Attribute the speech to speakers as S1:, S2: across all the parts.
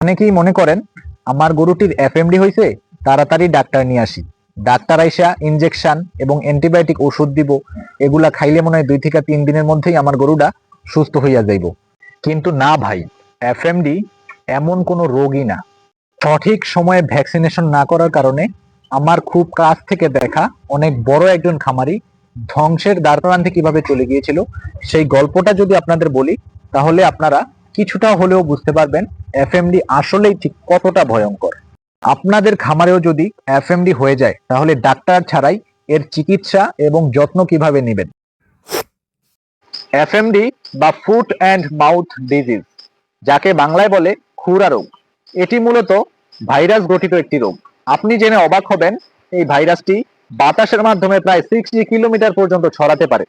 S1: অনেকেই মনে করেন, আমার গরুটির এফএমডি হয়েছে তাড়াতাড়ি ডাক্তার নিয়ে আসি। ডাক্তার আইসা ইনজেকশন এবং অ্যান্টিবায়োটিক ওষুধ দিব, এগুলা খাইলে মনে হয় দুই থেকে তিন দিনের মধ্যেই আমার গরুটা সুস্থ হইয়া যাইব। কিন্তু না ভাই এফএমডি এমন কোনো রোগই না। সঠিক সময়ে ভ্যাকসিনেশন না করার কারণে আমার খুব কাছ থেকে দেখা অনেক বড় একজন খামারি ধ্বংসের দ্বারপ্রান্তে কীভাবে চলে গিয়েছিল, সেই গল্পটা যদি আপনাদের বলি, তাহলে আপনারা কিছুটা হলেও বুঝতে পারবেন এফএমডি আসলেই ঠিক কতটা ভয়ঙ্কর? আপনাদের খামারেও যদি এফএমডি হয়ে যায়, তাহলে ডাক্তার ছাড়াই এর চিকিৎসা এবং যত্ন কীভাবে নেবেন? এফএমডি বা ফুট অ্যান্ড মাউথ ডিজিজ যাকে বাংলায় বলে খুরা রোগ। এটি মূলত ভাইরাস গঠিত একটি রোগ। আপনি জেনে অবাক হবেন, এই ভাইরাসটি বাতাসের মাধ্যমে প্রায় সিক্সটি কিলোমিটার পর্যন্ত ছড়াতে পারে।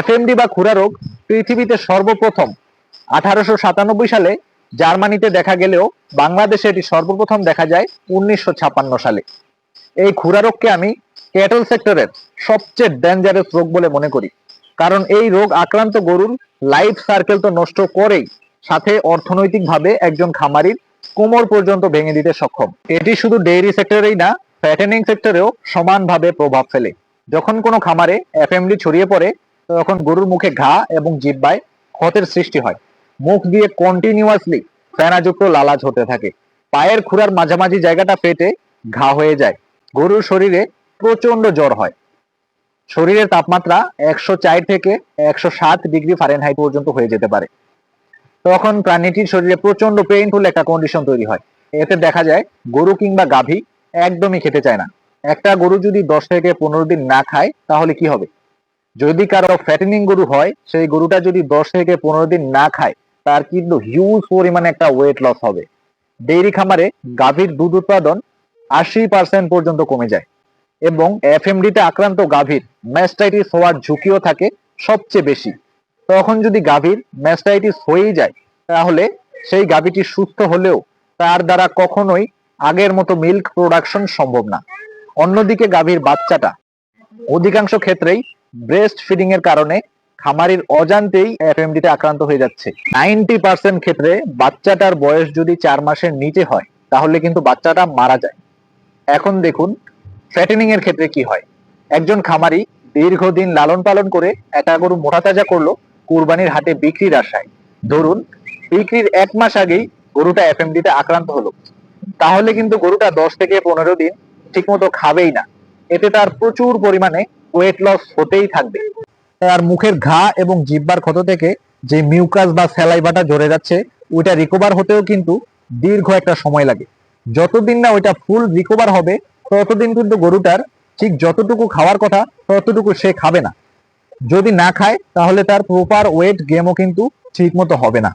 S1: এফএমডি বা খুরা রোগ পৃথিবীতে সর্বপ্রথম আঠারোশো সাতানব্বই সালে জার্মানিতে দেখা গেলেও বাংলাদেশে এটি সর্বপ্রথম দেখা যায় উনিশশো ছাপ্পান্ন সালে। এই খুরা রোগকে আমি ক্যাটল সেক্টরের সবচেয়ে ডেঞ্জারাস রোগ বলে মনে করি। কারণ এই রোগ আক্রান্ত গরুর লাইফ সার্কেল তো নষ্ট করেই, সাথে অর্থনৈতিকভাবে একজন খামারির কোমর পর্যন্ত ভেঙে দিতে সক্ষম। এটি শুধু ডেইরি সেক্টরেই না ফ্যাটেনিং সেক্টরেও সমানভাবে প্রভাব ফেলে। যখন কোনো খামারে এফএমডি ছড়িয়ে পড়ে, তখন গরুর মুখে ঘা এবং জিব্বায় ক্ষতের সৃষ্টি হয়। মুখ দিয়ে কন্টিনিউয়াসলি ফেনাযুক্ত লালাজ হতে থাকে। পায়ের খুরার মাঝামাঝি জায়গাটা পেটে ঘা হয়ে যায়। গরুর শরীরে প্রচণ্ড জ্বর হয়। শরীরের তাপমাত্রা একশো চার থেকে একশো সাত ডিগ্রি ফারেনহাইট পর্যন্ত হয়ে যেতে পারে। তখন প্রাণীটির শরীরে প্রচণ্ড পেইনফুল একটা কন্ডিশন তৈরি হয়। এতে দেখা যায় গরু কিংবা গাভী একদমই খেতে চায় না। একটা গরু যদি দশ থেকে পনেরো দিন না খায়, তাহলে কি হবে? যদি কারও ফ্যাটেনিং গরু হয়, সেই গরুটা যদি দশ থেকে পনেরো দিন না খায় তার কিন্তু হিউজ পরিমাণে একটা ওয়েট লস হবে। ডেইরি খামারে গাভীর দুধ উৎপাদন আশি পার্সেন্ট পর্যন্ত কমে যায় এবং এফএমডি তে আক্রান্ত গাভীর ম্যাস্টাইটিস হওয়ার ঝুঁকিও থাকে সবচেয়ে বেশি। তখন যদি গাভীর ম্যাস্টাইটিস হয়েই যায়, তাহলে সেই গাভীটি সুস্থ হলেও তার দ্বারা কখনোই আগের মতো মিল্ক প্রোডাকশন সম্ভব না। অন্যদিকে গাভীর বাচ্চাটা অধিকাংশ ক্ষেত্রেই ব্রেস্ট ফিডিং এর কারণে খামারির অজান্তেই এফএমডি তে আক্রান্ত হয়ে যাচ্ছে। নাইনটি পার্সেন্ট ক্ষেত্রে বাচ্চাটার বয়স যদি চার মাসের নিচে হয়, তাহলে কিন্তু বাচ্চাটা মারা যায়। এখন দেখুন ফ্যাটেনিং এর ক্ষেত্রে কি হয়? একজন খামারি দীর্ঘদিন লালন পালন করে একটা গরু মোটা তাজা করল কুরবানির হাটে বিক্রির আশায়। ধরুন, বিক্রির এক মাস আগেই গরুটা এফএমডি তে আক্রান্ত হলো। তাহলে কিন্তু গরুটা দশ থেকে পনেরো দিন ঠিকমতো খাবেই না। এতে তার প্রচুর পরিমাণে ওয়েট লস হতেই থাকবে। তার মুখের ঘা এবং জিব্বার ক্ষত থেকে যে মিউকাস বা স্যালাইভাটা ঝরে যাচ্ছে, ওইটা রিকভার হতেও কিন্তু দীর্ঘ একটা সময় লাগে। যতদিন না ওইটা ফুল রিকভার হবে, ততদিন কিন্তু গরুটার ঠিক যতটুকু খাওয়ার কথা, ততটুকু সে খাবে না। যদি না খায়, তাহলে তার প্রপার ওয়েট গেমও কিন্তু ঠিক মতো হবে না।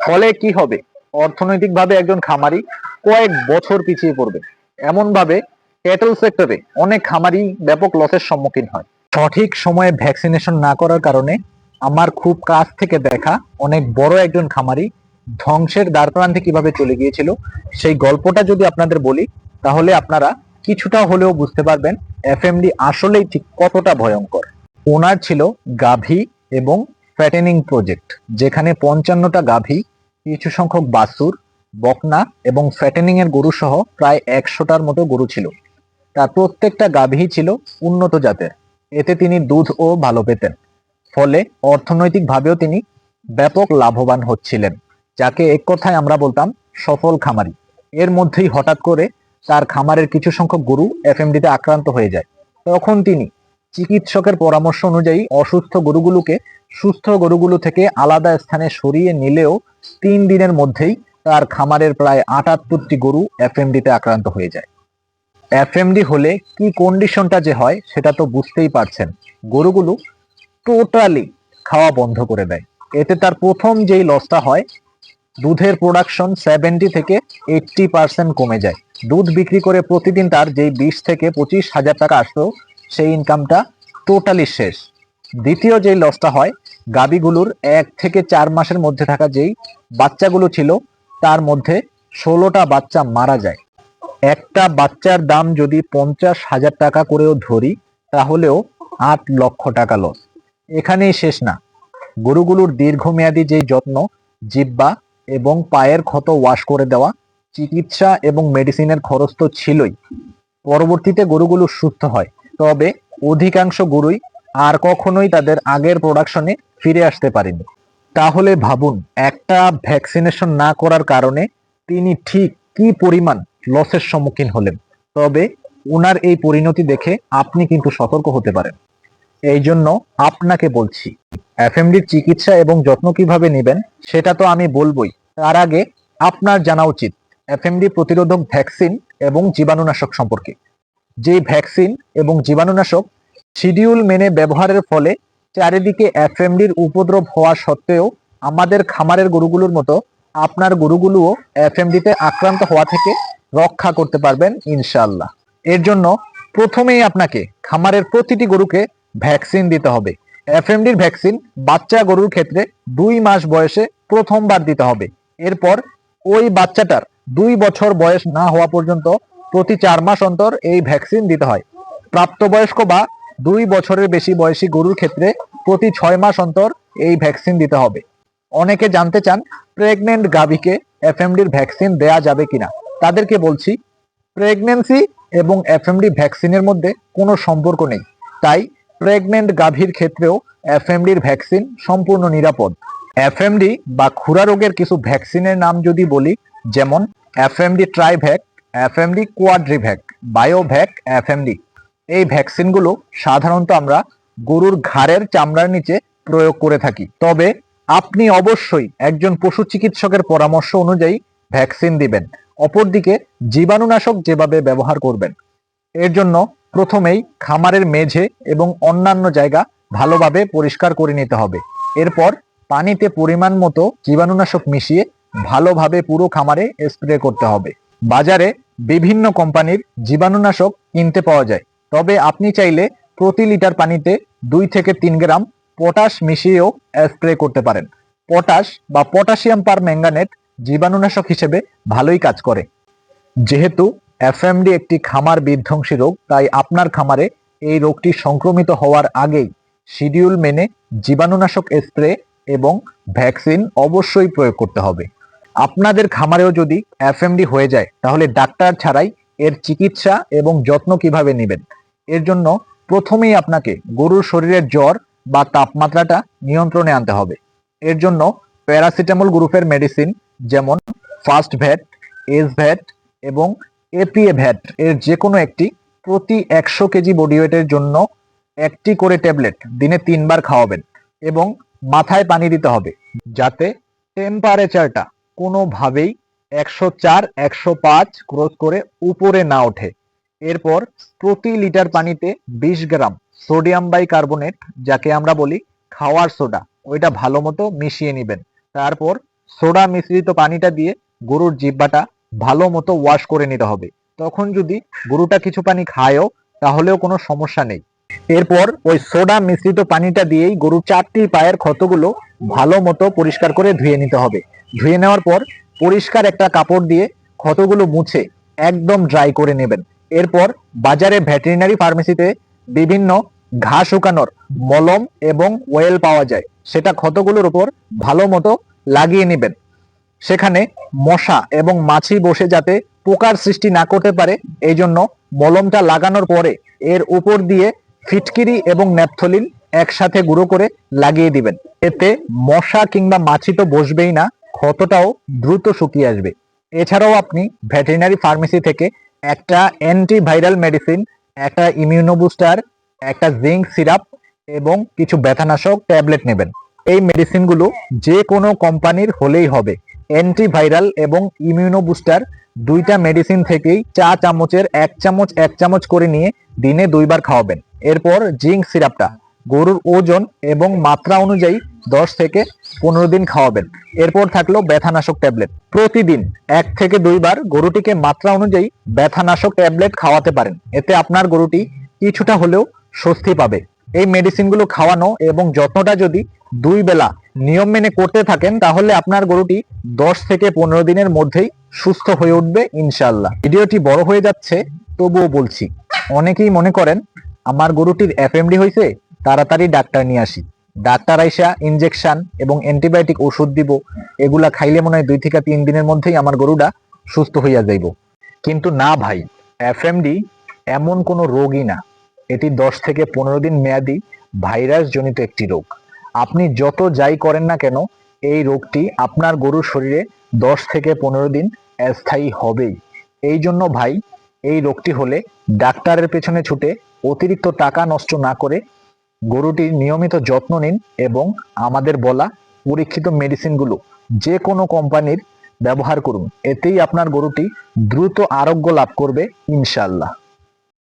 S1: ফলে কি হবে? অর্থনৈতিকভাবে একজন খামারি কয়েক বছর পিছিয়ে পড়বে। এমনভাবে ক্যাটল সেক্টরে অনেক খামারি ব্যাপক লসের সম্মুখীন হয়। সঠিক সময়ে ভ্যাকসিনেশন না করার কারণে আমার খুব কাছ থেকে দেখা অনেক বড় একজন খামারি ধ্বংসের দ্বারপ্রান্তে কীভাবে চলে গিয়েছিল, সেই গল্পটা যদি আপনাদের বলি, তাহলে আপনারা কিছুটা হলেও বুঝতে পারবেন এফএমডি আসলেই ঠিক কতটা ভয়ঙ্কর। ওনার ছিল গাভী এবং ফ্যাটেনিং প্রজেক্ট, যেখানে পঞ্চান্নটা গাভী, কিছু সংখ্যক বাসুর বকনা এবং ফ্যাটেনিং এর গরু সহ প্রায় একশোটার মতো গরু ছিল। তার প্রত্যেকটা গাভী ছিল উন্নত জাতের। এতে তিনি দুধ ও ভালো পেতেন। ফলে অর্থনৈতিকভাবেও তিনি ব্যাপক লাভবান হচ্ছিলেন, যাকে এক কথায় আমরা বলতাম সফল খামারি। এর মধ্যেই হঠাৎ করে তার খামারের কিছু সংখ্যক গরু এফএমডি তে আক্রান্ত হয়ে যায়। তখন তিনি চিকিৎসকের পরামর্শ অনুযায়ী অসুস্থ গরুগুলোকে সুস্থ গরুগুলো থেকে আলাদা স্থানে সরিয়ে নিলেও তিন দিনের মধ্যেই তার খামারের প্রায় আটাত্তরটি গরু এফএমডি তে আক্রান্ত হয়ে যায়। এফএমডি হলে কি কন্ডিশনটা যে হয় সেটা তো বুঝতেই পারছেন। গরুগুলো টোটালি খাওয়া বন্ধ করে দেয়। এতে তার প্রথম যেই লসটা হয়, দুধের প্রোডাকশন সেভেন্টি থেকে এইটটি পার্সেন্ট কমে যায়। দুধ বিক্রি করে প্রতিদিন তার যেই বিশ থেকে পঁচিশ হাজার টাকা আসতো, সেই ইনকামটা টোটালি শেষ। দ্বিতীয় যেই লসটা হয় গাবিগুলোর এক থেকে চার মাসের মধ্যে থাকা যেই বাচ্চাগুলো ছিল, তার মধ্যে ষোলোটা বাচ্চা মারা যায়। একটা বাচ্চার দাম যদি পঞ্চাশ হাজার টাকা করেও ধরি, তাহলেও আট লক্ষ টাকা লস এখানেই শেষ না। গরুগুলোর দীর্ঘমেয়াদী যে যত্ন জিব্বা এবং পায়ের ক্ষত ওয়াশ করে দেওয়া, চিকিৎসা এবং মেডিসিনের খরচ তো ছিলই। পরবর্তীতে গরুগুলো সুস্থ হয়। তবে অধিকাংশ গরুই আর কখনোই তাদের আগের প্রোডাকশনে ফিরে আসতে পারেনি। তাহলে ভাবুন, একটা ভ্যাকসিনেশন না করার কারণে তিনি ঠিক কি পরিমাণ লসের সম্মুখীন হলেন। তবে ওনার এই পরিণতি দেখে আপনি কিন্তু সতর্ক হতে পারেন। এই জন্য আপনাকে বলছি এফএমডির চিকিৎসা এবং যত্ন কীভাবে নেবেন সেটা তো আমি বলবই। তার আগে আপনার জানা উচিত, এফএমডি প্রতিরোধক ভ্যাকসিন এবং জীবাণুনাশক সম্পর্কে। যে ভ্যাকসিন এবং জীবাণুনাশক শিডিউল মেনে ব্যবহারের ফলে চারিদিকে এফএমডির উপদ্রব হওয়া সত্ত্বেও আমাদের খামারের গরুগুলোর মতো আপনার গরুগুলোও এফএমডিতে আক্রান্ত হওয়া থেকে রক্ষা করতে পারবেন, ইনশাআল্লাহ। এর জন্য প্রথমেই আপনাকে খামারের প্রতিটি গরুকে ভ্যাকসিন দিতে হবে। এফএমডির ভ্যাকসিন বাচ্চা গরুর ক্ষেত্রে দুই মাস বয়সে প্রথমবার দিতে হবে। এরপর ওই বাচ্চাটার দুই বছর বয়স না হওয়া পর্যন্ত প্রতি চার মাস অন্তর এই ভ্যাকসিন দিতে হয়। প্রাপ্তবয়স্ক বা দুই বছরের বেশি বয়সী গরুর ক্ষেত্রে প্রতি ছয় মাস অন্তর এই ভ্যাকসিন দিতে হবে। অনেকে জানতে চান, প্রেগনেন্ট গাভীকে এফএমডির ভ্যাকসিন দেয়া যাবে কিনা? তাদেরকে বলছি প্রেগনেন্সি এবং এফএমডি ভ্যাকসিনের মধ্যে কোনো সম্পর্ক নেই। তাই প্রেগনেন্ট গাভীর ক্ষেত্রেও এফএমডির ভ্যাকসিন সম্পূর্ণ নিরাপদ। এফএমডি বা খুরা রোগের কিছু ভ্যাকসিনের নাম যদি বলি, যেমন FMD Trivac FMD Quadrivac Biovac FMD এই ভ্যাকসিনগুলো সাধারণত আমরা গরুর ঘাড়ের চামড়ার নিচে প্রয়োগ করে থাকি। তবে আপনি অবশ্যই একজন পশু চিকিৎসকের পরামর্শ অনুযায়ী ভ্যাকসিন দিবেন। অপরদিকে জীবাণুনাশক যেভাবে ব্যবহার করবেন, এর জন্য প্রথমেই খামারের মেঝে এবং অন্যান্য জায়গা ভালোভাবে পরিষ্কার করে নিতে হবে। এরপর পানিতে পরিমাণ মতো জীবাণুনাশক মিশিয়ে ভালোভাবে পুরো খামারে স্প্রে করতে হবে। বাজারে বিভিন্ন কোম্পানির জীবাণুনাশক কিনতে পাওয়া যায়। তবে আপনি চাইলে প্রতি লিটার পানিতে দুই থেকে তিন গ্রাম পটাশ মিশিয়েও স্প্রে করতে পারেন। পটাশ বা পটাশিয়াম পার ম্যাঙ্গানেট জীবাণুনাশক হিসেবে ভালোই কাজ করে। যেহেতু এফএমডি একটি খামার বিধ্বংসী রোগ, তাই আপনার খামারে এই রোগটি সংক্রমিত হওয়ার আগেই শিডিউল মেনে জীবাণুনাশক স্প্রে এবং ভ্যাকসিন অবশ্যই প্রয়োগ করতে হবে। আপনাদের খামারেও যদি এফএমডি হয়ে যায়, তাহলে ডাক্তার ছাড়াই এর চিকিৎসা এবং যত্ন কীভাবে নেবেন? এর জন্য প্রথমেই আপনাকে গরুর শরীরের জ্বর বা তাপমাত্রাটা নিয়ন্ত্রণে আনতে হবে। এর জন্য প্যারাসিটামল গ্রুপের মেডিসিন যেমন ফার্স্ট ভ্যাট এস ভ্যাট এবং এপিএ ভ্যাট এর যে কোনো একটি প্রতি একশো কেজি বডি ওয়েটের জন্য একটি করে ট্যাবলেট দিনে তিনবার খাওয়াবেন এবং মাথায় পানি দিতে হবে যাতে টেম্পারেচারটা কোনোভাবেই একশো চার, একশো পাঁচ ক্রস করে উপরে না ওঠে। এরপর প্রতি লিটার পানিতে বিশ গ্রাম সোডিয়াম বাই বাইকার্বনেট যাকে আমরা বলি খাওয়ার সোডা ওইটা ভালো মতো মিশিয়ে নেবেন। তারপর সোডা মিশ্রিত পানিটা দিয়ে গরুর জিব্বাটা ভালো মতো ওয়াশ করে নিতে হবে। তখন যদি গরুটা কিছু পানি খায়ও, তাহলেও কোনো সমস্যা নেই। এরপর ওই সোডা মিশ্রিত পানিটা দিয়েই গরুর চারটি পায়ের ক্ষতগুলো ভালো মতো পরিষ্কার করে ধুয়ে নিতে হবে। ধুয়ে নেওয়ার পর পরিষ্কার একটা কাপড় দিয়ে ক্ষতগুলো মুছে একদম ড্রাই করে নেবেন। এরপর বাজারে ভেটেরিনারি ফার্মেসিতে বিভিন্ন ঘাস শুকানোর মলম এবং ওয়েল পাওয়া যায়। সেটা ক্ষতগুলোর উপর ভালো মতো লাগিয়ে নেবেন। সেখানে মশা এবং মাছি বসে যাতে পোকার সৃষ্টি না করতে পারে এই জন্য মলমটা লাগানোর পরে এর উপর দিয়ে ফিটকিরি এবং ন্যাপথলিন একসাথে গুঁড়ো করে লাগিয়ে দিবেন। এতে মশা কিংবা মাছি তো বসবেই না, ক্ষতটাও দ্রুত শুকিয়ে আসবে। এছাড়াও আপনি ভেটেরিনারি ফার্মেসি থেকে একটা অ্যান্টিভাইরাল মেডিসিন, একটা ইমিউনো বুস্টার, একটা জিঙ্ক সিরাপ এবং কিছু ব্যথানাশক ট্যাবলেট নেবেন। এই মেডিসিনগুলো যে কোনো কোম্পানির হলেই হবে। অ্যান্টিভাইরাল এবং ইমিউনো বুস্টার দুইটা মেডিসিন থেকেই চা চামচের এক চামচ এক চামচ করে নিয়ে দিনে দুইবার খাওয়াবেন। এরপর জিঙ্ক সিরাপটা গরুর ওজন এবং মাত্রা অনুযায়ী দশ থেকে পনেরো দিন খাওয়াবেন। এরপর থাকল ব্যথানাশক ট্যাবলেট। প্রতিদিন এক থেকে দুইবার গরুটিকে মাত্রা অনুযায়ী ব্যথানাশক ট্যাবলেট খাওয়াতে পারেন। এতে আপনার গরুটি কিছুটা হলেও স্বস্তি পাবে। এই মেডিসিনগুলো খাওয়ানো এবং যত্নটা যদি দুই বেলা নিয়ম মেনে করতে থাকেন, তাহলে আপনার গরুটি দশ থেকে পনেরো দিনের মধ্যেই সুস্থ হয়ে উঠবে ইনশাল্লাহ ভিডিওটি বড় হয়ে যাচ্ছে, তবুও বলছি, অনেকেই মনে করেন, আমার গরুটির এফএমডি হয়েছে তাড়াতাড়ি ডাক্তার নিয়ে আসি। ডাক্তার আইসা ইনজেকশন এবং অ্যান্টিবায়োটিক ওষুধ দিব, এগুলা খাইলে মনে হয় দুই থেকে তিন দিনের মধ্যেই আমার গরুটা সুস্থ হইয়া যাইব। কিন্তু না ভাই এফএমডি এমন কোনো রোগই না। এটি দশ থেকে পনেরো দিন মেয়াদি ভাইরাস জনিত একটি রোগ। আপনি যত যাই করেন না কেন, এই রোগটি আপনার গরুর শরীরে দশ থেকে পনেরো দিন স্থায়ী হবেই। এই জন্য ভাই, এই রোগটি হলে ডাক্তারের পেছনে ছুটে অতিরিক্ত টাকা নষ্ট না করে গরুটির নিয়মিত যত্ন নিন এবং আমাদের বলা পরীক্ষিত মেডিসিনগুলো যে কোনো কোম্পানির ব্যবহার করুন। এতেই আপনার গরুটি দ্রুত আরোগ্য লাভ করবে ইনশাল্লাহ